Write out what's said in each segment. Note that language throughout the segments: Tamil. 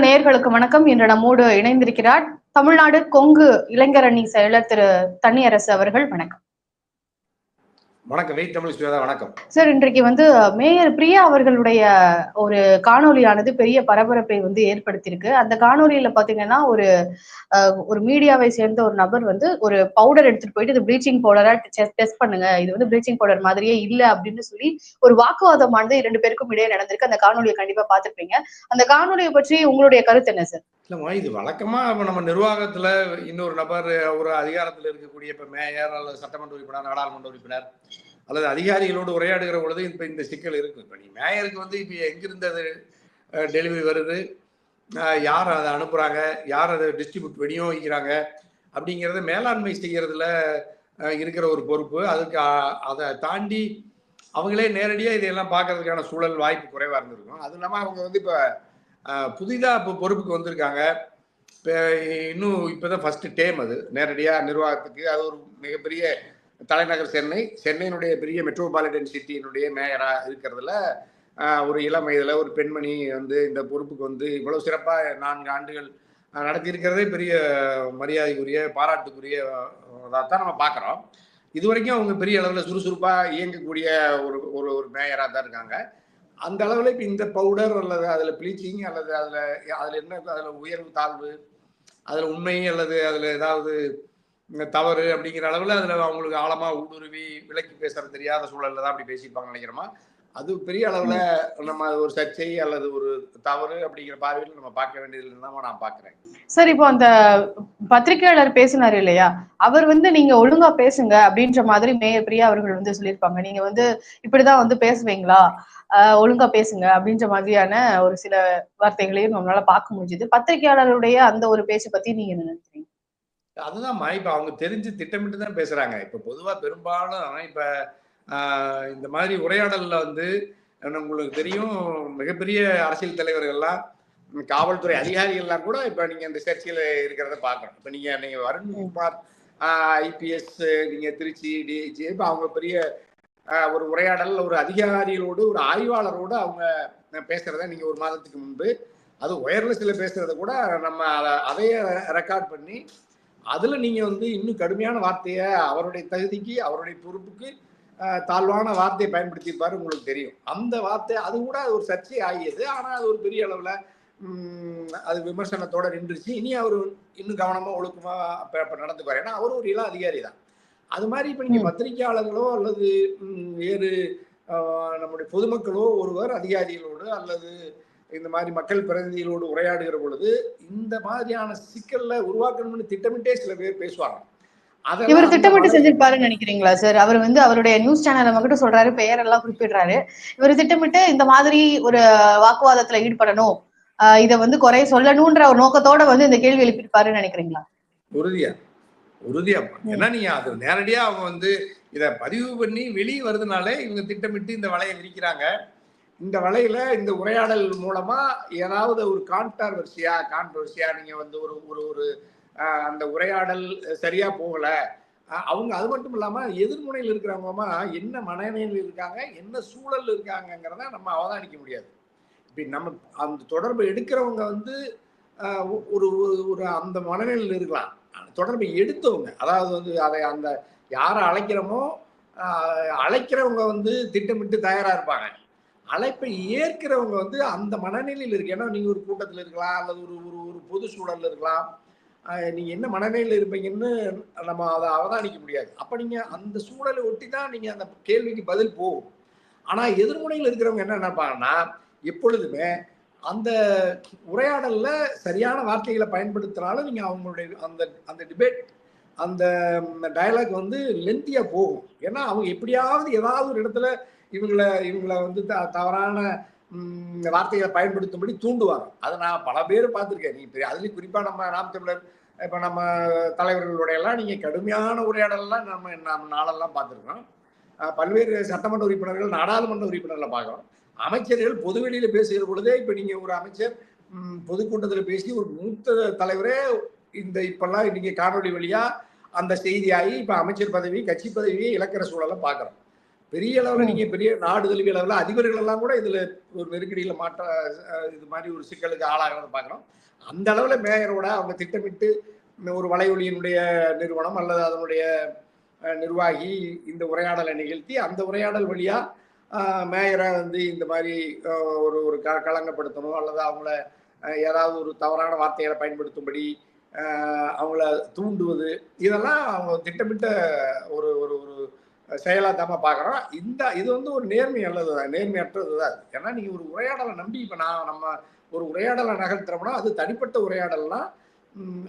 நேயர்களுக்கு வணக்கம். இன்று நம்மோடு இணைந்திருக்கிறார் தமிழ்நாடு கொங்கு இளைஞரணி செயலர் திரு தன்னியரசு அவர்கள். வணக்கம். வணக்கம் வெயிட் தமிழ் சுவேதா வணக்கம். சார் இன்றைக்கு வந்து மேயர் பிரியா அவர்களுடைய ஒரு காணொலியானது பெரிய பரபரப்பை வந்து ஏற்படுத்தியிருக்கு. அந்த காணொலியில பாத்தீங்கன்னா ஒரு ஒரு மீடியாவை சேர்ந்த ஒரு நபர் வந்து ஒரு பவுடர் எடுத்துட்டு போயிட்டு இது ப்ளீச்சிங் பவுடரா டெஸ்ட் பண்ணுங்க. இது வந்து ப்ளீச்சிங் பவுடர் மாதிரியே இல்ல அப்படின்னு சொல்லி ஒரு வாக்குவாதமானது இரண்டு பேருக்கும் இடையே நடந்திருக்கு. அந்த காணொலியை கண்டிப்பா பார்த்திருப்பீங்க அந்த காணொலியை பற்றி உங்களுடைய கருத்து என்ன சார்? இல்லைம்மா இது வழக்கமாக இப்போ நம்ம நிர்வாகத்தில் இன்னொரு நபர் ஒரு அதிகாரத்தில் இருக்கக்கூடிய இப்போ மேயர் அல்லது சட்டமன்ற உறுப்பினர் நாடாளுமன்ற உறுப்பினர் அல்லது அதிகாரிகளோடு உரையாடுகிற பொழுது இப்போ இந்த சிக்கல் இருக்கு. இப்போ நீ மேயருக்கு வந்து இப்போ எங்கிருந்து அது டெலிவரி வருது? யார் அதை அனுப்புகிறாங்க யார் அதை டிஸ்ட்ரிபியூட் விநியோகிக்கிறாங்க அப்படிங்கிறத மேலாண்மை செய்கிறதுல இருக்கிற ஒரு பொறுப்பு. அதுக்கு அதை தாண்டி அவங்களே நேரடியாக இதையெல்லாம் பார்க்கறதுக்கான சூழல் வாய்ப்பு குறைவாக இருந்திருக்கும். அது இல்லாமல் அவங்க வந்து இப்போ புதிதாக இப்போ பொறுப்புக்கு வந்திருக்காங்க. இப்போ இன்னும் இப்போ தான் ஃபஸ்ட்டு டேம் அது. நேரடியாக நிர்வாகத்துக்கு அது ஒரு மிகப்பெரிய தலைநகர் சென்னை. சென்னையினுடைய பெரிய மெட்ரோபாலிட்டன் சிட்டியினுடைய மேயராக இருக்கிறதுல ஒரு இளம் வயதில் ஒரு பெண்மணி வந்து இந்த பொறுப்புக்கு வந்து இவ்வளோ சிறப்பாக நான்கு ஆண்டுகள் நடத்தியிருக்கிறதே பெரிய மரியாதைக்குரிய பாராட்டுக்குரிய தான் நம்ம பார்க்குறோம். இது வரைக்கும் அவங்க பெரிய அளவில் சுறுசுறுப்பாக இயங்கக்கூடிய ஒரு ஒரு ஒரு மேயராக தான் இருக்காங்க. அந்த அளவில் இப்போ இந்த பவுடர் அல்லது அதில் ப்ளீச்சிங் அல்லது அதில் அதில் என்ன அதில் உயர்வு தாழ்வு அதில் உண்மை அல்லது அதில் ஏதாவது தவறு அப்படிங்கிற அளவில் அதில் அவங்களுக்கு ஆழமாக ஊடுருவி விலக்கி பேசுறது தெரியாத சூழலில் தான் அப்படி பேசியிருப்பாங்க நினைக்கிறோமா அது பெரிய அளவில் நம்ம ஒரு சர்ச்சை அல்லது ஒரு தவறு அப்படிங்கிற பார்வையில் நம்ம பார்க்க வேண்டியது நான் பார்க்குறேன். சார் இப்போ அந்த பத்திரிகையாளர் பேசினாரு இல்லையா? அவர் வந்து நீங்க ஒழுங்கா பேசுங்க அப்படின்ற மாதிரி மேயர் பிரியா அவர்கள் வந்து சொல்லியிருப்பாங்க. நீங்க வந்து இப்படிதான் வந்து பேசுவீங்களா? ஒழுங்கா பேசுங்க அப்படின்ற மாதிரியான ஒரு சில வார்த்தைகளையும் நம்மளால பார்க்க முடிஞ்சுது. பத்திரிகையாளருடைய அந்த ஒரு பேச்சு பத்தி நீங்க என்ன நினைக்கிறீங்க? அதுதான்மா இப்போ அவங்க தெரிஞ்சு திட்டமிட்டு தான் பேசுறாங்க. இப்போ பொதுவாக பெரும்பாலும் இப்போ இந்த மாதிரி உரையாடல்ல வந்து உங்களுக்கு தெரியும் மிகப்பெரிய அரசியல் தலைவர்கள்லாம் காவல்துறை அதிகாரிகள்லாம் கூட இப்போ நீங்க இந்த சர்ச்சையில் இருக்கிறத பார்க்கணும். இப்போ நீங்க நீங்க வருண்குமார் ஐபிஎஸ் நீங்க திருச்சி டிஜி இப்போ அவங்க பெரிய ஒரு உரையாடல் ஒரு அதிகாரிகளோடு ஒரு ஆய்வாளரோடு அவங்க பேசுறத நீங்க ஒரு மாதத்துக்கு முன்பு அது ஒயர்லெஸ்ல பேசுறத கூட நம்ம அதை அதையே ரெக்கார்ட் பண்ணி அதுல நீங்க வந்து இன்னும் கடுமையான வார்த்தையை அவருடைய தகுதிக்கு அவருடைய பொறுப்புக்கு தாழ்வான வார்த்தையை பயன்படுத்தியிருப்பாரு உங்களுக்கு தெரியும். அந்த வார்த்தை அது கூட ஒரு சர்ச்சை ஆகியது. ஆனா அது ஒரு பெரிய அளவுல அது விமர்சனத்தோட நின்றுச்சு. இனி அவர் இன்னும் கவனமா ஒழுக்கமா அப்ப அப்ப நடந்துக்குவார் ஏன்னா அவர் ஒரு இள அதிகாரி தான். அது மாதிரி இப்ப நீங்க ம். பத்திரிகையாளர்களோ அல்லது வேறு நம்முடைய பொதுமக்களோ ஒருவர் அதிகாரிகளோடு அல்லது இந்த மாதிரி மக்கள் பிரதிநிதிகளோடு உரையாடுகிற பொழுது இந்த மாதிரியான சிக்கல்ல உருவாக்கணும்னு திட்டமிட்டே சில பேர் பேசுவாங்க. இவர் திட்டமிட்டு செஞ்சிருப்பாருன்னு நினைக்கிறீங்களா சார் அவர் வந்து அவருடைய நியூஸ் சேனலை மட்டும் சொல்றாரு பெயரெல்லாம் குறிப்பிடுறாரு. இவர் திட்டமிட்டு இந்த மாதிரி ஒரு வாக்குவாதத்துல ஈடுபடணும் ஆஹ் இதை வந்து குறை சொல்லணும்ன்ற ஒரு நோக்கத்தோட வந்து இந்த கேள்வி எழுப்பியிருப்பாருன்னு நினைக்கிறீங்களா? உறுதியா. உறுதியா. ஏன்னா நீங்க அது நேரடியா அவங்க வந்து இத பதிவு பண்ணி வெளியே வருதுனாலே இவங்க திட்டமிட்டு இந்த வலையை விரிக்கிறாங்க. இந்த வலையில இந்த உரையாடல் மூலமா ஏதாவது ஒரு கான்ட்ராவர்சியா கான்ட்ரவர்சியா நீங்க வந்து ஒரு ஒரு அந்த உரையாடல் சரியா போகல. அவங்க அது மட்டும் இல்லாம எதிர்முனையில் இருக்கிறவங்கமா என்ன மனநிலையில் இருக்காங்க என்ன சூழல் இருக்காங்கங்கிறத நம்ம அவதானிக்க முடியாது. இப்போ நம்ம அந்த தொடர்பு எடுக்கிறவங்க வந்து ஒரு ஒரு- ஒரு அந்த மனநிலையில் இருக்கலாம். தொடர்பை எடுத்தவங்க அதாவது வந்து அதை அந்த யாரை அழைக்கிறோமோ அழைக்கிறவங்க வந்து திட்டமிட்டு தயாரா இருப்பாங்க. அழைப்பை ஏற்கிறவங்க வந்து அந்த மனநிலையில் இருக்கு ஏன்னா நீங்க ஒரு கூட்டத்தில் இருக்கலாம் அல்லது ஒரு ஒரு ஒரு பொது சூழல்ல இருக்கலாம் நீங்கள் நீங்க என்ன மனநிலையில் இருப்பீங்கன்னு நம்ம அதை அவதானிக்க முடியாது. அப்ப நீங்க அந்த சூழலை ஒட்டி தான் நீங்க அந்த கேள்விக்கு பதில் போகும். ஆனா எதிர்முனையில் இருக்கிறவங்க என்ன நினைப்பாங்கன்னா எப்பொழுதுமே அந்த உரையாடல்ல சரியான வார்த்தைகளை பயன்படுத்தினாலும் நீங்க அவங்களுடைய அந்த அந்த டிபேட் அந்த டயலாக் வந்து லென்த்தியா போகும். ஏன்னா அவங்க எப்படியாவது ஏதாவது ஒரு இடத்துல இவங்களை இவங்களை வந்து த- தவறான வார்த்தைகளை பயன்படுத்தும்படி தூண்டுவாங்க. அதை நான் பல பேர் பார்த்துருக்கேன். நீ பெரிய அதுலேயும் குறிப்பாக நம்ம நாம் தமிழர் இப்போ நம்ம தலைவர்களுடையெல்லாம் நீங்கள் கடுமையான உரையாடலாம் நம்ம நம்ம நாளெல்லாம் பார்த்துருக்கோம். பல்வேறு சட்டமன்ற உறுப்பினர்கள் நாடாளுமன்ற உறுப்பினர்களை பார்க்குறோம். அமைச்சர்கள் பொதுவெளியில் பேசுகிற பொழுதே இப்போ நீங்கள் ஒரு அமைச்சர் பொதுக்கூட்டத்தில் பேசி ஒரு மூத்த தலைவரே இந்த இப்பெல்லாம் நீங்கள் காணொளி வழியாக அந்த செய்தியாகி இப்போ அமைச்சர் பதவி கட்சி பதவியை இழக்கிற சூழலை பார்க்குறோம். பெரிய அளவில் நீங்கள் பெரிய நாடு தழுவிய அளவில் அதிபர்கள் எல்லாம் கூட இதில் ஒரு நெருக்கடியில் மாற்ற இது மாதிரி ஒரு சிக்கலுக்கு ஆளாகிறத பார்க்குறோம். அந்த அளவில் மேயரோட அவங்க திட்டமிட்டு ஒரு வலையொலியினுடைய நிறுவனம் அல்லது அதனுடைய நிர்வாகி இந்த உரையாடலை நிகழ்த்தி அந்த உரையாடல் வழியாக மேயரை வந்து இந்த மாதிரி ஒரு ஒரு க களங்கப்படுத்தணும் அல்லது அவங்கள ஏதாவது ஒரு தவறான வார்த்தைகளை பயன்படுத்தும்படி அவங்கள தூண்டுவது இதெல்லாம் அவங்க திட்டமிட்ட ஒரு ஒரு ஒரு செயலாக தான் பார்க்குறோம் இந்த இது வந்து ஒரு நேர்மை அல்லது நேர்மையற்றது தான் ஏன்னா நீங்கள் ஒரு உரையாடலை நம்பி இப்போ நான் நம்ம ஒரு உரையாடலை நகர்த்துறோம்னா அது தனிப்பட்ட உரையாடல்னால்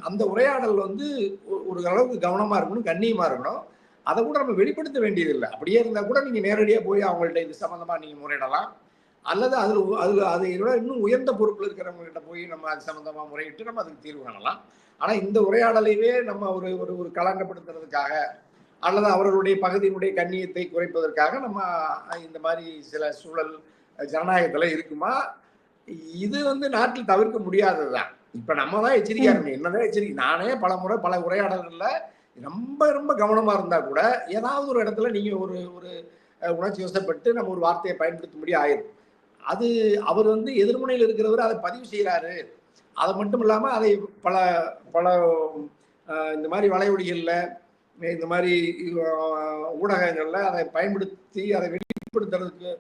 அந்த உரையாடல் வந்து ஒரு- அளவுக்கு கவனமாக இருக்கணும் கண்ணியமாக இருக்கணும். அதை கூட நம்ம வெளிப்படுத்த வேண்டியதில்லை. அப்படியே இருந்தால் கூட நீங்கள் நேரடியாக போய் அவங்கள்ட்ட இது சம்மந்தமாக நீங்கள் முறையிடலாம். அல்லது அதில் அதில் அது விட இன்னும் உயர்ந்த பொறுப்பில் இருக்கிறவங்ககிட்ட போய் நம்ம அது சம்மந்தமாக முறையிட்டு நம்ம அதுக்கு தீர்வு காணலாம். ஆனால் இந்த உரையாடலையே நம்ம ஒரு ஒரு ஒரு களங்கப்படுத்துறதுக்காக அல்லது அவர்களுடைய பகுதியினுடைய கண்ணியத்தை குறைப்பதற்காக நம்ம இந்த மாதிரி சில சூழல் ஜனநாயகத்தில் இருக்குமா? இது வந்து நாட்டில் தவிர்க்க முடியாததுதான். இப்ப நம்ம தான் எச்சரிக்கையா இருக்கணும் என்னதான் எச்சரிக்கை நானே பல முறை பல உரையாடல்கள்ல ரொம்ப ரொம்ப கவனமா இருந்தா கூட ஏதாவது ஒரு இடத்துல நீங்க ஒரு ஒரு உணர்ச்சி வசப்பட்டு நம்ம ஒரு வார்த்தையை பயன்படுத்தும்படி ஆயிரும். அது அவர் வந்து எதிர்முனையில் இருக்கிறவர் அதை பதிவு செய்யறாரு அது மட்டும் இல்லாம அதை பல பல இந்த மாதிரி வலையொலிகள்ல இந்த மாதிரி ஊடகங்கள்ல அதை பயன்படுத்தி அதை வெளிப்படுத்துறதுக்கு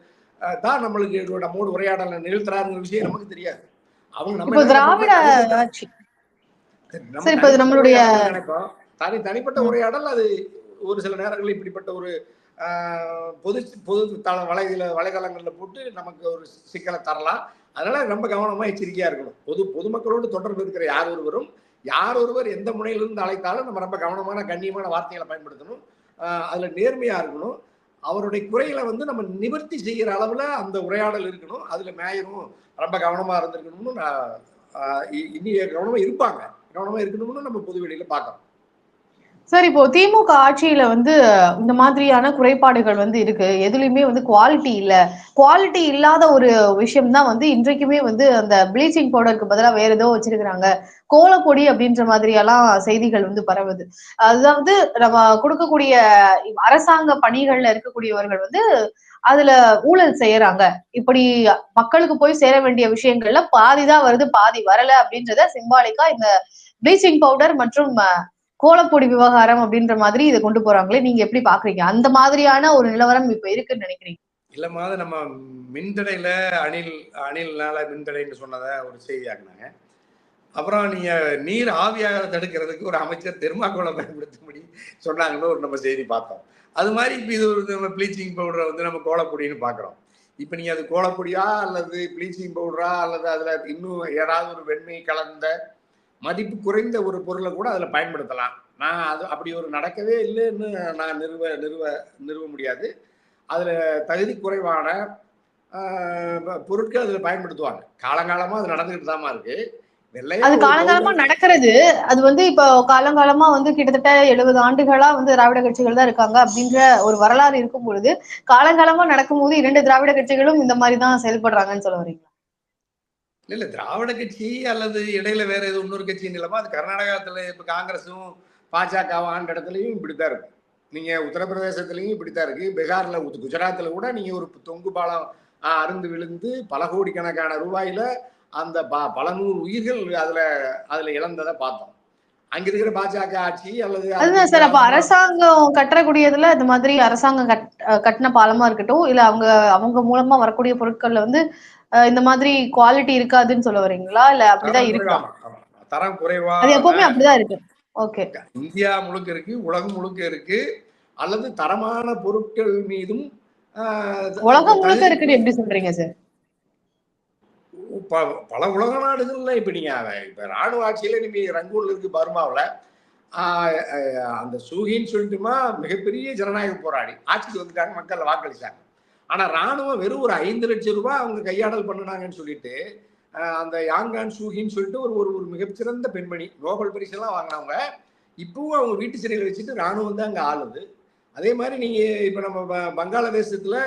தான் நம்மளுக்கு நம்மோடு உரையாடலை நிகழ்த்துறாருங்கிற விஷயம் நமக்கு தெரியாது. அவங்க நம்ம திராவிட? ஆட்சி. நம்மளுடைய- தனி தனிப்பட்ட. உரையாடல் அது ஒரு சில நேரங்களில் இப்படிப்பட்ட ஒரு ஆஹ், பொது பொது தள வலைதள வலைதளங்களில் போட்டு நமக்கு ஒரு சிக்கலை தரலாம். அதனால ரொம்ப கவனமா எச்சரிக்கையா இருக்கணும். பொது பொதுமக்களோடு தொடர்பு இருக்கிற யார் ஒருவரும் யார் ஒருவர் எந்த முனையிலிருந்து அழைத்தாலும் நம்ம ரொம்ப கவனமான கண்ணியமான வார்த்தைகளை பயன்படுத்தணும். அதில் நேர்மையாக இருக்கணும். அவருடைய குறைகளை வந்து நம்ம நிவர்த்தி செய்கிற அளவில் அந்த உரையாடல் இருக்கணும். அதில் மேயரும் ரொம்ப கவனமாக இருந்திருக்கணும்னு நான் இ- இனி கவனமாக இருப்பாங்க. கவனமாக இருக்கணும்னு நம்ம பொதுவெளியில் பார்க்குறோம். சார் இப்போ திமுக ஆட்சியில வந்து இந்த மாதிரியான குறைபாடுகள் வந்து இருக்கு. எதுலயுமே வந்து குவாலிட்டி இல்ல. குவாலிட்டி இல்லாத ஒரு விஷயம் தான் வந்து இன்றைக்குமே வந்து அந்த ப்ளீச்சிங் பவுடருக்கு பதிலா வேற ஏதோ வச்சிருக்கிறாங்க. கோலப்பொடி அப்படின்ற மாதிரியெல்லாம் செய்திகள் வந்து பரவுது. அதாவது நம்ம கொடுக்கக்கூடிய அரசாங்க பணிகள்ல இருக்கக்கூடியவர்கள் வந்து அதுல ஊழல் செய்யறாங்க. இப்படி மக்களுக்கு போய் சேர வேண்டிய விஷயங்கள்ல பாதிதான் வருது பாதி வரல அப்படின்றத சிம்பாலிக்கா இந்த ப்ளீச்சிங் பவுடர் மற்றும் கோலப்பொடி விவகாரம் அப்படின்ற மாதிரி இதை கொண்டு போறாங்களே நீங்க எப்படி பாக்குறீங்க? அந்த மாதிரியான ஒரு நிலவரம் இப்ப இருக்குன்னு நினைக்கிறீங்க? இல்லம்மா அது நம்ம மின்தடையில அணில் அணில்னால மின்தடைன்னு சொன்னதை ஒரு செய்தியாக்குனாங்க அப்புறம் நீங்க நீர் ஆவியாக தடுக்கிறதுக்கு ஒரு அமைச்சர் தெர்மாக்கோலை பயன்படுத்தும்படி சொன்னாங்கன்னு ஒரு நம்ம செய்தி பார்த்தோம். அது மாதிரி இப்போ இது ஒரு நம்ம ப்ளீச்சிங் பவுடரை வந்து நம்ம கோலப்பொடின்னு பார்க்குறோம் இப்போ நீங்கள் அது கோலப்பொடியா அல்லது ப்ளீச்சிங் பவுடரா அல்லது அதில் இன்னும் ஏதாவது ஒரு வெண்மை கலந்த மதிப்பு குறைந்த ஒரு பொருளை கூட அதில் பயன்படுத்தலாம். நான் அது அப்படி ஒரு நடக்கவே இல்லைன்னு நான் நிறுவ நிறுவ நிறுவ முடியாது. அதில் தகுதி குறைவான பொருட்கள் அதில் பயன்படுத்துவாங்க. காலங்காலமாக அது நடந்துகிட்டு தாமா இருக்கு. வெள்ளையா அது காலங்காலமா நடக்கிறது. அது வந்து இப்போ காலங்காலமா வந்து கிட்டத்தட்ட எழுபது ஆண்டுகளா வந்து திராவிட கட்சிகள் தான் இருக்காங்க அப்படின்ற ஒரு வரலாறு இருக்கும் பொழுது காலங்காலமா நடக்கும்போது இரண்டு திராவிட கட்சிகளும் இந்த மாதிரி தான் செயல்படுறாங்கன்னு சொல்ல வரீங்களா? இல்ல இல்ல திராவிட கட்சி அல்லது இடையில வேற ஏதோ இன்னொரு கட்சி இல்லாம அது கர்நாடகத்துல இப்ப காங்கிரஸும் பாஜகவும் ஆண்ட இடத்துலயும் இப்படித்தான் இருக்கு. நீங்க உத்தரப்பிரதேசத்துலயும் இப்படித்தான் இருக்கு. பீகார்ல உத்- குஜராத்ல கூட நீங்க ஒரு தொங்கு பாலம் அருந்து விழுந்து பல கோடிக்கணக்கான ரூபாயில அந்த ப- பல நூறு உயிர்கள் அதுல அதுல இழந்ததை பார்த்தோம். அங்க இருக்கிற பாஜக ஆட்சி அல்லது அதுதான் சார் அப்ப அரசாங்கம் கட்டக்கூடியதுல இந்த மாதிரி அரசாங்கம் கட் கட்டின பாலமா இருக்கட்டும் இல்ல அவங்க அவங்க மூலமா வரக்கூடிய பொருட்கள்ல வந்து இந்த மாதிரி குவாலிட்டி இருக்காதுன்னு சொல்ல வரீங்களா? இல்ல அப்படிதான் இருக்கா? தரம் குறைவா அது எப்பவுமே அப்படிதான் இருக்கு. ஓகே. இந்தியா முழுக்க இருக்கு உலகம் முழுக்க இருக்கு அல்லது தரமான பொருட்கள் மீதும் உலகம் முழுக்க இருக்குன்னு எப்படி சொல்றீங்க சார்? ப- பல உலக நாடுகள்ல இப்ப நீங்க இப்போ இப்ப ராணுவ ஆட்சியில நீங்க ரங்கூன்ல இருக்கு பர்மாவுல அந்த சூகின்னு சொல்லிட்டுமா மிகப்பெரிய ஜனநாயக போராடி ஆட்சிக்கு வந்துட்டாங்க மக்கள் வாக்களித்தாங்க ஆனா ராணுவம் வெறும் ஒரு ஐந்து லட்சம் ரூபாய் அவங்க கையாடல் பண்ணினாங்கன்னு சொல்லிட்டு அந்த யாங்கான் சூகின்னு சொல்லிட்டு ஒரு ஒரு ஒரு மிகச்சிறந்த பெண்மணி நோபல் பரிசெல்லாம் வாங்கினவங்க. இப்பவும் அவங்க வீட்டு சிறையில் வச்சுட்டு ராணுவம் தான் அங்கே ஆளுது. அதே மாதிரி நீங்க இப்ப நம்ம பங்காளதேசத்தில்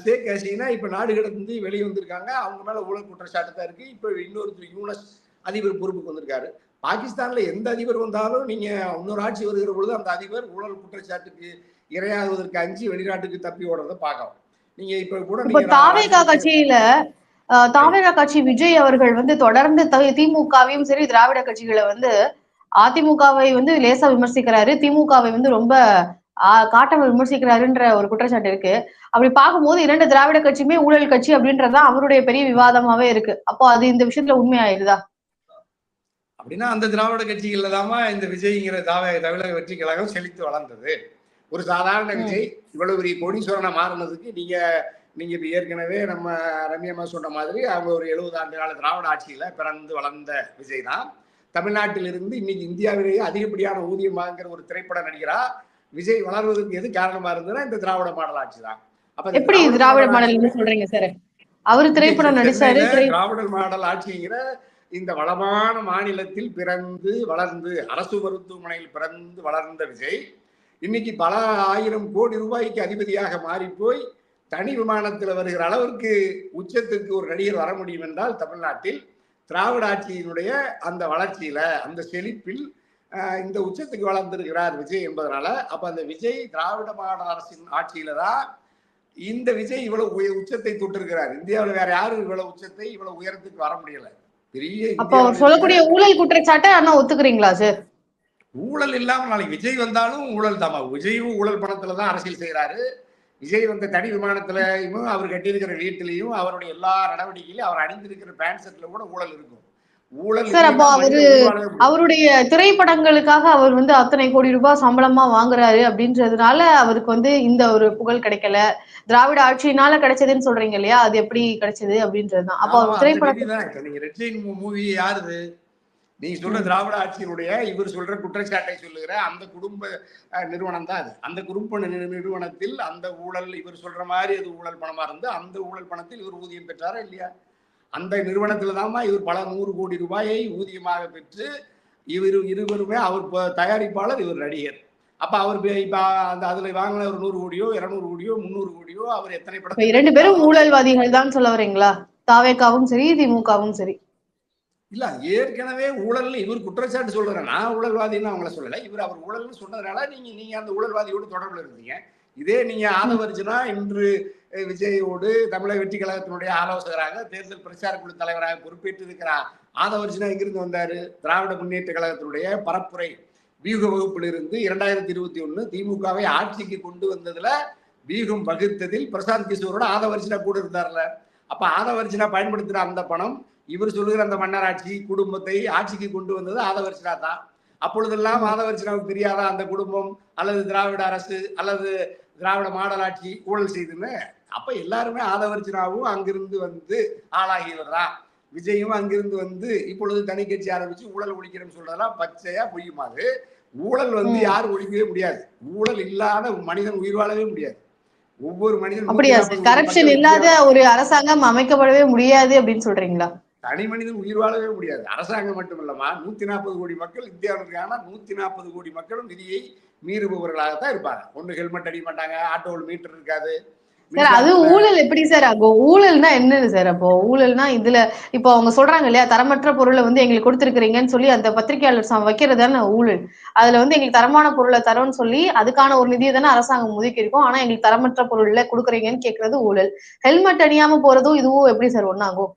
ஷேக் ஹசீனா இப்ப நாடு கடந்து வெளியே வந்திருக்காங்க. அவங்க மேல ஊழல் குற்றச்சாட்டு தான் இருக்கு. இப்ப இன்னொருத்தர் யூனஸ் அதிபர் பொறுப்புக்கு வந்திருக்காரு. பாகிஸ்தான்ல எந்த அதிபர் வந்தாலும் நீங்க இன்னொரு ஆட்சி வருகிற பொழுது அந்த அதிபர் ஊழல் குற்றச்சாட்டுக்கு இரையாகுவதற்கு அஞ்சு வெளிநாட்டுக்கு தப்பி ஓடுறத பார்க்கலாம். நீங்க இப்ப கூட தாவேகா கட்சியில தாவேகா கட்சி விஜய் அவர்கள் வந்து தொடர்ந்து த- திமுகவையும் சரி திராவிட கட்சிகளை வந்து அதிமுகவை வந்து லேசா விமர்சிக்கிறாரு. திமுகவை வந்து ரொம்ப ஆஹ், காட்டமா விமர்சிக்கிறாருன்ற ஒரு குற்றச்சாட்டு இருக்கு. அப்படி பார்க்கும்போது இரண்டு திராவிட கட்சியுமே ஊழல் கட்சி அப்படின்றதுதான் அவருடைய பெரிய விவாதமாவே இருக்கு. அப்போ அது இந்த விஷயத்துல உண்மையாயிருதா? அப்படின்னா அந்த திராவிட கட்சிகள்ல தாமா இந்த விஜய்ங்கிற தமிழக வெற்றி கழகம் செழித்து வளர்ந்தது. ஒரு சாதாரண. விஜய் இவ்வளவு பெரிய கோடீஸ்வரனை மாறினதுக்கு நீங்க நீங்க இப்ப ஏற்கனவே நம்ம ரம்யம்மா சொன்ன மாதிரி அவங்க ஒரு எழுபது ஆண்டு கால திராவிட ஆட்சியில பிறந்து வளர்ந்த விஜய் தான். தமிழ்நாட்டிலிருந்து இன்னைக்கு இந்தியாவிலேயே அதிகப்படியான ஊதியம் வாங்குற ஒரு திரைப்பட நடிகரா விஜய் வளர்வதற்கு எது காரணமா இருந்ததுன்னா இந்த திராவிட மாடல் ஆட்சி தான். அப்ப எப்படி திராவிட மாடல் சொல்றீங்க சார்? அவரு திரைப்படம் நடிச்சாரு திராவிட மாடல் ஆட்சிங்கிற இந்த வளமான மாநிலத்தில் பிறந்து வளர்ந்து அரசு மருத்துவமனையில் பிறந்து வளர்ந்த விஜய் இன்னைக்கு பல ஆயிரம் கோடி ரூபாய்க்கு அதிபதியாக மாறி போய் தனி விமானத்தில் வருகிற அளவிற்கு உச்சத்துக்கு ஒரு நடிகர் வர முடியும் என்றால் தமிழ்நாட்டில் திராவிட ஆட்சியினுடைய அந்த வளர்ச்சியில அந்த செழிப்பில் இந்த உச்சத்துக்கு வளர்ந்திருக்கிறார் விஜய் என்பதனால அப்ப அந்த விஜய் திராவிட மாடல் அரசின் ஆட்சியில தான் இந்த விஜய் இவ்வளவு உச்சத்தை தொட்டிருக்கிறார். இந்தியாவில் வேற யாரும் இவ்வளவு உச்சத்தை இவ்வளவு உயரத்துக்கு வர முடியல. பெரிய அப்போ சொல்லக்கூடிய ஊழல் குற்றச்சாட்டை அண்ணா ஒத்துக்கிறீங்களா சார் ஊழல் இல்லாம நாளைக்கு விஜய் வந்தாலும் ஊழல் தாமா விஜயும் ஊழல் பணத்துல தான் அரசியல் செய்யறாரு விஜய் வந்த தனி விமானத்திலையும் அவர் கட்டியிருக்கிற வீட்டிலையும் அவருடைய எல்லா நடவடிக்கையிலும் அவர் அணிந்திருக்கிற பேண்ட் செட்ல கூட ஊழல் இருக்கும். சார், அப்போ அவரு-. அவருடைய திரைப்படங்களுக்காக அவர் வந்து அத்தனை கோடி ரூபாய் சம்பளமா வாங்குறாரு அப்படின்றதுனால அவருக்கு வந்து இந்த ஒரு புகழ் கிடைக்கல. திராவிட ஆட்சியினால கிடைச்சதுன்னு சொல்றீங்க இல்லையா? அது எப்படி கிடைச்சது அப்படின்றதுதான். அப்போ அவர் திரைப்படம் மூவி யாருது? நீங்க சொல்ற திராவிட ஆட்சியினுடைய இவர் சொல்ற குற்றச்சாட்டை சொல்லுகிற அந்த குடும்ப நிறுவனம் தான் அது. அந்த குடும்ப நிறுவனத்தில் அந்த ஊழல் இவர் சொல்ற மாதிரி அது ஊழல் பணமா இருந்து அந்த ஊழல் பணத்தில் இவர் ஊதியம் பெற்றாரா இல்லையா? அந்த நிறுவனத்துல தாமா இவர் பல நூறு கோடி ரூபாயை ஊதியமாக பெற்று இவர் இருவருமே அவர் தயாரிப்பாளர் இவர் நடிகர். அப்ப அவர் இப்ப அந்த அதுல வாங்கின ஒரு நூறு கோடியோ இருநூறு கோடியோ முந்நூறு கோடியோ அவர் எத்தனை படத்தை இரண்டு பேரும் ஊழல்வாதிகள் தான் சொல்ல வரீங்களா? தாவேக்காவும் சரி திமுகவும் சரி. இல்ல ஏற்கனவே ஊழல் இவர் குற்றச்சாட்டு சொல்றேன் நான் ஊழல்வாதின்னு அவங்கள சொல்லல. இவர் அவர் ஊழல்னு சொன்னதுனால நீங்க நீங்க அந்த ஊழல்வாதியோடு தொடர்புல இருந்தீங்க. இதே நீங்க ஆதவர்ஜுனா இன்று விஜயோடு தமிழக வெற்றி கழகத்தினுடைய ஆலோசகராக தேர்தல் பிரச்சார குழு தலைவராக பொறுப்பேற்று இருக்கிறார் ஆதவரிச்சுனா எங்கிருந்து வந்தாரு? திராவிட முன்னேற்ற கழகத்தினுடைய பரப்புரை வியூக வகுப்பிலிருந்து இரண்டாயிரத்தி இருபத்தி ஒண்ணு திமுகவை ஆட்சிக்கு கொண்டு வந்ததுல வியூகம் வகுத்ததில் பிரசாந்த் கிஷோரோட ஆதவரிச்சுனா கூட இருந்தார்ல. அப்ப ஆதவரிச்சுனா பயன்படுத்தின அந்த பணம் இவர் சொல்லுகிற அந்த மன்னராட்சி குடும்பத்தை ஆட்சிக்கு கொண்டு வந்தது ஆதவரிச்சுனா தான். அப்பொழுதெல்லாம் ஆதவர்ஜினாவுக்கு தெரியாத அந்த குடும்பம்? அல்லது திராவிட அரசு அல்லது திராவிட மாடல் ஆட்சி ஊழல் செய்துன்னு அப்ப எல்லாருமே ஆதவர்ஜினாவும் அங்கிருந்து வந்து ஆளாகியவர் தான் விஜயும் அங்கிருந்து வந்து இப்பொழுது தனி கட்சி ஆரம்பிச்சு ஊழல் ஒழிக்கிறேன்னு சொல்றதெல்லாம் பச்சையா பொய்யுமாது ஊழல் வந்து. யாரும் ஒழிக்கவே முடியாது. ஊழல் இல்லாத மனிதன் உயிர் வாழவே முடியாது. ஒவ்வொரு மனிதன் அப்படியா? 140 சார் கோடி கரப்ஷன் இல்லாத ஒரு அரசாங்கம் அமைக்கப்படவே முடியாது அப்படின்னு சொல்றீங்களா? தனி மனிதன் உயிர் வாழவே முடியாது. அரசாங்கம் மட்டும் இல்லமா நூத்தி நாற்பது கோடி மக்கள் இந்தியாவில் இருக்காங்கன்னா நூத்தி நாற்பது கோடி மக்களும் விதியை மீறுபவர்களாகத்தான் இருப்பாங்க. ஒண்ணு ஹெல்மெட் அடிக்க மாட்டாங்க ஆட்டோவில் மீட்டர் இருக்காது. சார் அது ஊழல் எப்படி சார் ஆகும்? ஊழல்னா என்னது சார் அப்போ? ஊழல்னா இதுல இப்போ அவங்க சொல்றாங்க இல்லையா தரமற்ற பொருளை வந்து எங்களுக்கு கொடுத்துருக்கீங்கன்னு சொல்லி அந்த பத்திரிகையாளர் வைக்கிறது தானே ஊழல். அதுல வந்து எங்களுக்கு தரமான பொருளை தரோம்னு சொல்லி அதுக்கான ஒரு நிதியை தானே அரசாங்கம் ஒதுக்கி இருக்கும். ஆனா எங்களுக்கு தரமற்ற பொருள்ல கொடுக்குறீங்கன்னு கேக்குறது ஊழல். ஹெல்மெட் அணியாம போறதும் இதுவும் எப்படி சார் ஒண்ணாகும்?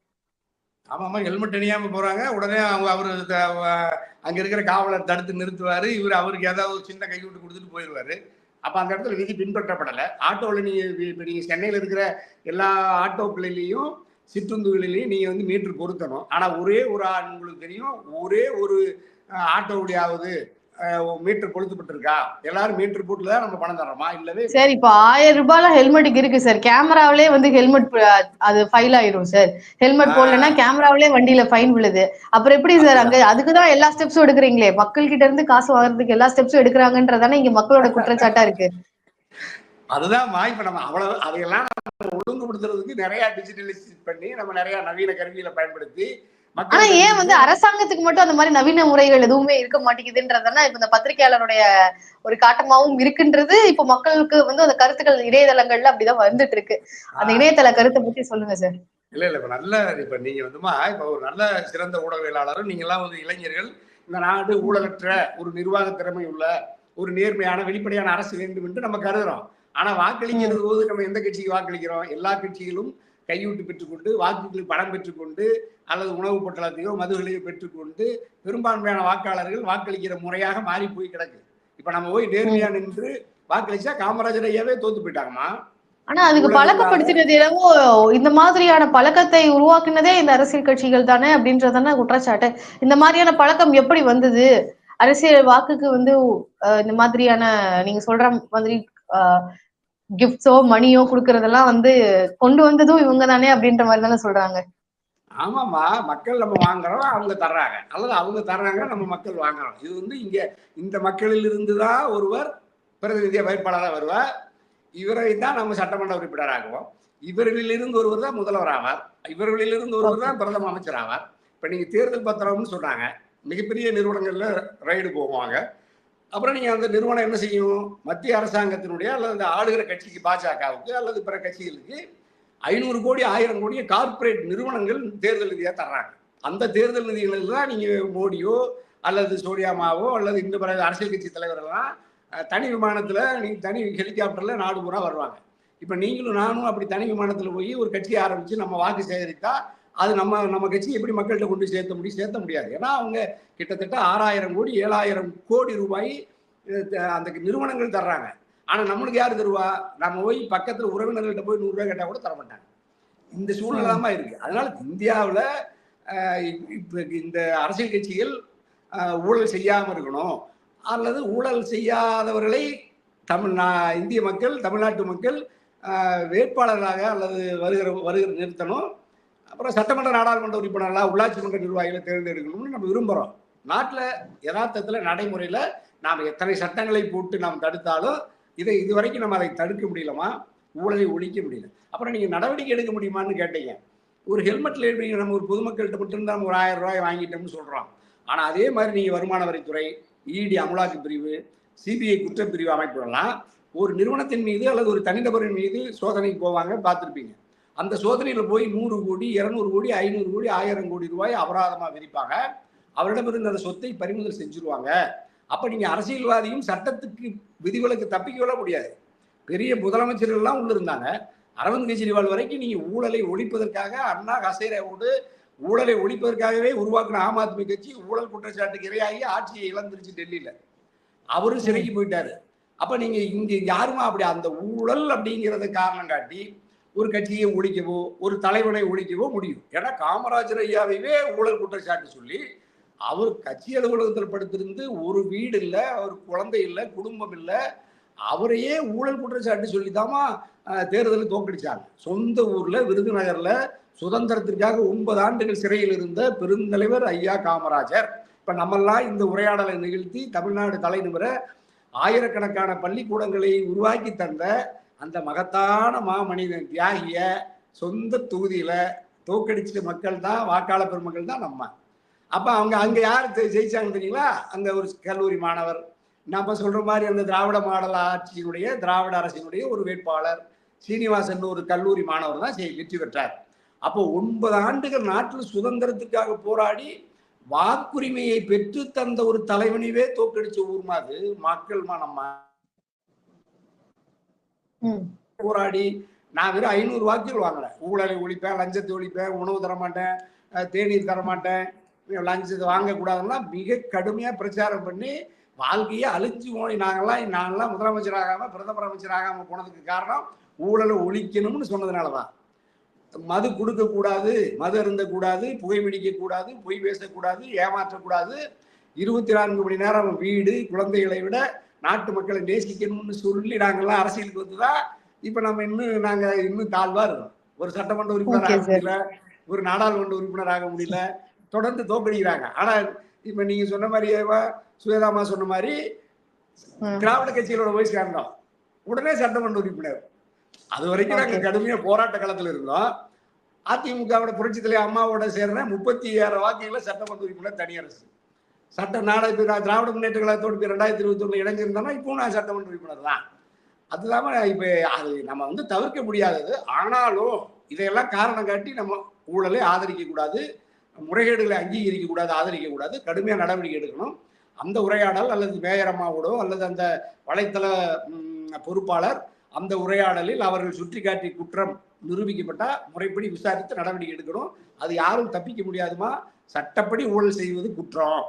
ஆமாம்மா ஹெல்மெட் அணியாமல் போகிறாங்க உடனே அவங்க அவர் த- இருக்கிற காவலர் தடுத்து நிறுத்துவார். இவர் அவருக்கு ஏதாவது ஒரு சின்ன கைவிட்டு கொடுத்துட்டு போயிடுவார். அப்போ அந்த இடத்துல விதி பின்பற்றப்படலை. ஆட்டோவில் நீங்கள் இப்போ நீங்கள் சென்னையில் இருக்கிற எல்லா ஆட்டோக்களிலையும் சிற்றுந்துகளிலையும் நீங்கள் வந்து மீட்டர் பொருத்தணும். ஆனால் ஒரே ஒரு ஆ- உங்களுக்கு தெரியும். ஒரே ஒரு ஆட்டோவுடையாவது மீட்டர் பொருத்தப்பட்டிருக்கா எல்லாரும் மீட்டர் போட்டு தான் நம்ம பணம் தர்றோமா? இல்லவே சார் இப்போ ஆயிரம் ரூபாய்ல ஹெல்மெட்டுக்கு இருக்கு சார். கேமராவிலே வந்து ஹெல்மெட் அது ஃபைல் ஆயிரும் சார். ஹெல்மெட் போடலன்னா கேமராவிலே வண்டியில ஃபைன் விழுது. அப்புறம் எப்படி சார் அங்க அதுக்குதான் எல்லா ஸ்டெப்ஸும் எடுக்கிறீங்களே? மக்கள் கிட்ட இருந்து காசு வாங்குறதுக்கு எல்லா ஸ்டெப்ஸும் எடுக்கிறாங்கன்றதானே இங்க மக்களோட குற்றச்சாட்டா இருக்கு. அதுதான் இப்ப நம்ம அவ்வளவு அதையெல்லாம் ஒழுங்குபடுத்துறதுக்கு நிறைய டிஜிட்டலைஸ் பண்ணி நம்ம நிறைய நவீன கருவிகளை பயன்படுத்தி ஆனா ஏன் வந்து அரசாங்கத்துக்கு மட்டும் அந்த மாதிரி நவீன முறைகள் எதுவுமே இருக்க மாட்டேங்குதுன்றதுனா இப்ப இந்த பத்திரிகையாளருடைய ஒரு காட்டமாவும் இருக்குன்றது இப்ப மக்களுக்கு வந்து அந்த கருத்துக்கள் இணையதளங்கள்ல அப்படிதான் வந்துட்டு இருக்கு அந்த இணையதள கருத்தை பத்தி சொல்லுங்க சார். இல்ல இல்ல இப்ப நல்ல இப்ப நீங்க வந்துமா இப்ப ஒரு நல்ல சிறந்த ஊடகவியலாளரும் நீங்க எல்லாம் வந்து இளைஞர்கள் இந்த நாடு ஊழலற்ற ஒரு நிர்வாக திறமை உள்ள ஒரு நேர்மையான வெளிப்படையான அரசு வேண்டும் என்று நம்ம கருதுறோம். ஆனா வாக்களிக்கிறது போது நம்ம எந்த கட்சிக்கு வாக்களிக்கிறோம்? எல்லா கட்சிகளும் கையூட்டு பெற்றுக்கொண்டு வாக்குகளுக்கு பணம் பெற்றுக்கொண்டு அல்லது உணவுப் பொட்டலத்தையோ மதுகளையோ பெற்றுக்கொண்டு பெரும்பான்மையான வாக்காளர்கள் வாக்களிக்கிற முறையாக மாறி போய் கிடக்கு. இப்ப நம்ம போய் நேர்மையா நின்று வாக்களிச்சா காமராஜர் ஐயாவே தோத்து போயிட்டாங்கம்மா. ஆனா அதுக்கு பழக்கப்படுத்தினது என்னவோ இந்த மாதிரியான பழக்கத்தை உருவாக்குனதே இந்த அரசியல் கட்சிகள் தானே அப்படின்றதானே குற்றச்சாட்டு. இந்த மாதிரியான பழக்கம் எப்படி வந்தது? அரசியல் வாக்குக்கு வந்து இந்த மாதிரியான நீங்க சொல்ற மாதிரி கிஃப்ட்ஸோ மணியோ கொடுக்கறதெல்லாம் வந்து கொண்டு வந்ததும் இவங்க தானே அப்படின்ற மாதிரி தானே சொல்றாங்க. ஆமாம்மா மக்கள் நம்ம வாங்குறோம் அவங்க தர்றாங்க. அல்லது அவங்க தர்றாங்க நம்ம மக்கள் வாங்குறோம். இது வந்து இங்க இந்த மக்களில் இருந்து தான் ஒருவர் பிரதிநிதிய வேட்பாளராக வருவார். இவரை தான் நம்ம சட்டமன்ற உறுப்பினராகுவோம் இவர்களிலிருந்து ஒருவர் தான் முதல்வர் ஆவார் இவர்களிலிருந்து ஒருவர் தான் பிரதம அமைச்சர் ஆவார் இப்ப நீங்க தேர்தல் பத்திரம்னு சொன்னாங்க. மிகப்பெரிய நிறுவனங்கள்ல ரைடு போவாங்க. அப்புறம் நீங்க அந்த நிறுவனம் என்ன செய்யும்? மத்திய அரசாங்கத்தினுடைய அல்லது அந்த ஆளுகிற கட்சிக்கு பாஜகவுக்கு அல்லது பிற கட்சிகளுக்கு ஐநூறு கோடி ஆயிரம் கோடியை கார்ப்பரேட் நிறுவனங்கள் தேர்தல் நிதியாக தர்றாங்க. அந்த தேர்தல் நிதிகளில் தான் நீங்கள் மோடியோ அல்லது சோனியாமாவோ அல்லது இந்த பிற அரசியல் கட்சி தலைவர்கள்லாம் தனி விமானத்தில் நீங்கள் தனி ஹெலிகாப்டரில் நாடு பூரா வருவாங்க. இப்போ நீங்களும் நானும் அப்படி தனி விமானத்தில் போய் ஒரு கட்சியை ஆரம்பித்து நம்ம வாக்கு சேகரித்தா அது நம்ம நம்ம கட்சி எப்படி மக்கள்கிட்ட கொண்டு சேர்த்த முடியும்? சேர்த்த முடியாது. ஏன்னா அவங்க கிட்டத்தட்ட ஆறாயிரம் கோடி ஏழாயிரம் கோடி ரூபாய் அந்த நிறுவனங்கள் தர்றாங்க. ஆனால் நம்மளுக்கு யார் தருவா? நம்ம போய் பக்கத்தில் உறவினர்கள்ட்ட போய் நூறுரூவா கேட்டால் கூட தர மாட்டாங்க. இந்த சூழ்நிலை தான் இருக்கு. அதனால இந்தியாவில் இப்போ இந்த அரசியல் கட்சிகள் ஊழல் செய்யாமல் இருக்கணும். அல்லது ஊழல் செய்யாதவர்களை தமிழ் நா- இந்திய மக்கள் தமிழ்நாட்டு மக்கள் வேட்பாளராக அல்லது வருகிற வருகிற நிறுத்தணும். அப்புறம் சட்டமன்ற நாடாளுமன்ற உறுப்பினர்களாக உள்ளாட்சி மன்ற நிர்வாகிகளை தேர்ந்தெடுக்கணும்னு நம்ம விரும்புகிறோம் நாட்டில் யதார்த்தத்தில் நடைமுறையில் நாம் எத்தனை சட்டங்களை போட்டு நாம் தடுத்தாலும் இதை இதுவரைக்கும் நம்ம அதை தடுக்க முடியலமா? ஊழலை ஒழிக்க முடியல. அப்புறம் நீங்கள் நடவடிக்கை எடுக்க முடியுமான்னு கேட்டீங்க. ஒரு ஹெல்மெட்ல எடுப்பீங்க நம்ம ஒரு பொதுமக்கள்கிட்ட மட்டும் நம்ம ஒரு ஆயிரம் ரூபாய் வாங்கிட்டோம்னு சொல்கிறோம் ஆனால் அதே மாதிரி நீங்கள் வருமான வரித்துறை இடி அமலாக்க பிரிவு சிபிஐ குற்றப்பிரிவு அமைப்புகள்லாம் ஒரு நிறுவனத்தின் மீது அல்லது ஒரு தனிநபரின் மீது சோதனைக்கு போவாங்க பார்த்துருப்பீங்க. அந்த சோதனையில் போய் நூறு கோடி இரநூறு கோடி ஐநூறு கோடி ஆயிரம் கோடி ரூபாய் அபராதமாக விதிப்பாங்க. அவரிடமிருந்து அந்த சொத்தை பறிமுதல் செஞ்சுருவாங்க. அப்போ நீங்கள் அரசியல்வாதியும் சட்டத்துக்கு விதிவிலக்கு தப்பிக்கவிட முடியாது. பெரிய முதலமைச்சர்கள்லாம் உள்ள இருந்தாங்க. அரவிந்த் கெஜ்ரிவால் வரைக்கும் நீங்கள் ஊழலை ஒழிப்பதற்காக அண்ணா ஹசேராவோடு ஊழலை ஒழிப்பதற்காகவே உருவாக்கின ஆம் ஆத்மி கட்சி ஊழல் குற்றச்சாட்டுக்கு இரையாகி ஆட்சியை இழந்துருச்சு டெல்லியில். அவரும் சிறைக்கு போயிட்டாரு. அப்போ நீங்கள் இங்கே யாருமா அப்படி அந்த ஊழல் அப்படிங்கிறத காரணம் காட்டி ஒரு கட்சியை ஒழிக்கவோ ஒரு தலைவனை ஒழிக்கவோ முடியும். ஏன்னா காமராஜர் ஐயாவையே ஊழல் குற்றச்சாட்டு சொல்லி அவர் கட்சி அலுவலகத்தில் படுத்திருந்து ஒரு வீடு இல்லை அவர் குழந்தை இல்லை குடும்பம் இல்லை அவரையே ஊழல் குற்றச்சாட்டு சொல்லித்தாமா தேர்தலில் தோக்கடிச்சாங்க சொந்த ஊரில் விருதுநகரில் சுதந்திரத்திற்காக ஒன்பது ஆண்டுகள் சிறையில் இருந்த பெருந்தலைவர் ஐயா காமராஜர். இப்போ நம்மெல்லாம் இந்த உரையாடலை நிகழ்த்தி தமிழ்நாடு தலைநிமிர ஆயிரக்கணக்கான பள்ளிக்கூடங்களை உருவாக்கி தந்த அந்த மகத்தான மாமனிதன் தியாகிய சொந்த தொகுதியில தோக்கடிச்ச மக்கள் தான் வாக்காள பெருமக்கள் தான் நம்ம. அப்ப அவங்க அங்க யார் ஜெ- ஜெயிச்சாங்க தெரியுங்களா? அங்கே ஒரு கல்லூரி மாணவர். நம்ம சொல்ற மாதிரி அந்த திராவிட மாடல் ஆட்சியினுடைய திராவிட அரசினுடைய ஒரு வேட்பாளர் சீனிவாசன் ஒரு கல்லூரி மாணவர் தான் செய்- வெற்றி பெற்றார். அப்போ ஒன்பது ஆண்டுகள் நாட்டில் சுதந்திரத்துக்காக போராடி வாக்குரிமையை பெற்று தந்த ஒரு தலைவனையே தோக்கடிச்ச ஊர்மா அது. மக்கள் நம்ம. போராடி நான் வெறும் ஐநூறு வாக்குகள் வாங்கினேன் ஊழலை ஒழிப்பேன் லஞ்சத்தை ஒழிப்பேன் உணவு தரமாட்டேன் தேநீர் தரமாட்டேன் லஞ்சத்தை வாங்கக்கூடாதுன்னா மிக கடுமையாக பிரச்சாரம் பண்ணி வாழ்க்கையை அழிச்சு போய் நாங்கள்லாம் நாங்கெல்லாம் முதலமைச்சர் ஆகாமல் பிரதமர் அமைச்சர் ஆகாமல் போனதுக்கு காரணம் ஊழலை ஒழிக்கணும்னு சொன்னதுனால தான் மது கொடுக்கக்கூடாது மது அருந்தக்கூடாது புகைப்பிடிக்கக்கூடாது பொய் பேசக்கூடாது ஏமாற்றக்கூடாது. இருபத்தி நான்கு மணி நேரம் வீடு குழந்தைகளை விட நாட்டு மக்களை நேசிக்கணும்னு சொல்லி நாங்கெல்லாம் அரசியலுக்கு வந்துதான் இப்ப நம்ம இன்னும் நாங்க இன்னும் தாழ்வா இருக்கோம் ஒரு சட்டமன்ற உறுப்பினர் ஆக. முடியல ஒரு நாடாளுமன்ற உறுப்பினர் ஆக முடியல தொடர்ந்து தோக்கடிக்கிறாங்க ஆனா இப்ப நீங்க சொன்ன மாதிரி சுவேதாமா சொன்ன மாதிரி. திராவிட கட்சிகளோட போய் சேர்ந்தோம் உடனே சட்டமன்ற உறுப்பினர் அது வரைக்கும் நாங்க Okay. கடுமையா போராட்ட களத்துல இருந்தோம் அதிமுகவோட புரட்சி தலைவர் அம்மாவோட சேர்ற முப்பத்தி ஆறு வாக்குகளை சட்டமன்ற உறுப்பினர் தனியரசு சட்ட நாட திராவிட முன்னேற்ற கழகத்தோடு ரெண்டாயிரத்தி இருபத்தி ஒன்று இணைஞ்சிருந்தோம்னா இப்போ நான் சட்டமன்ற உறுப்பினர் தான். அது இல்லாமல் இப்போ அது நம்ம வந்து தவிர்க்க முடியாதது. ஆனாலும் இதையெல்லாம் காரணம் காட்டி நம்ம ஊழலை ஆதரிக்கக்கூடாது முறைகேடுகளை அங்கீகரிக்க கூடாது ஆதரிக்க கூடாது. கடுமையாக நடவடிக்கை எடுக்கணும். அந்த உரையாடல் அல்லது மேயர் அம்மாவோடோ அல்லது அந்த வலைத்தள பொறுப்பாளர் அந்த உரையாடலில் அவர்கள் சுற்றி காட்டி குற்றம் நிரூபிக்கப்பட்டால் முறைப்படி விசாரித்து நடவடிக்கை எடுக்கணும். அது யாரும் தப்பிக்க முடியாதுமா? சட்டப்படி ஊழல் செய்வது குற்றம்.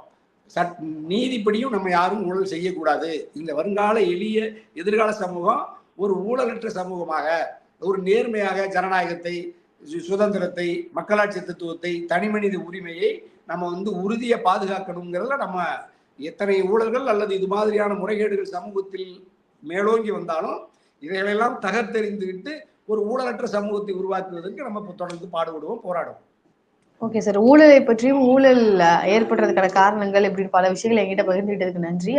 சட் நீதிப்படியும் நம்ம யாரும் ஊழல் செய்யக்கூடாது. இந்த வருங்கால எளிய எதிர்கால சமூகம் ஒரு ஊழலற்ற சமூகமாக ஒரு நேர்மையாக ஜனநாயகத்தை சு- சுதந்திரத்தை மக்களாட்சி தத்துவத்தை தனிமனித உரிமையை நம்ம வந்து உறுதியை பாதுகாக்கணுங்கிறதுல நம்ம எத்தனை ஊழல்கள் அல்லது இது மாதிரியான முறைகேடுகள் சமூகத்தில் மேலோங்கி வந்தாலும் இதைகளெல்லாம் தகர்த்தெறிந்துவிட்டு ஒரு ஊழலற்ற சமூகத்தை உருவாக்குவதற்கு நம்ம தொடர்ந்து பாடுபடுவோம் போராடுவோம். ஓகே சார் ஊழலை பற்றியும் ஊழல் ஏற்படுறதுக்கான காரணங்கள் இப்படி பல விஷயங்களை என்கிட்ட பகிர்ந்துகிட்டதுக்கு நன்றி.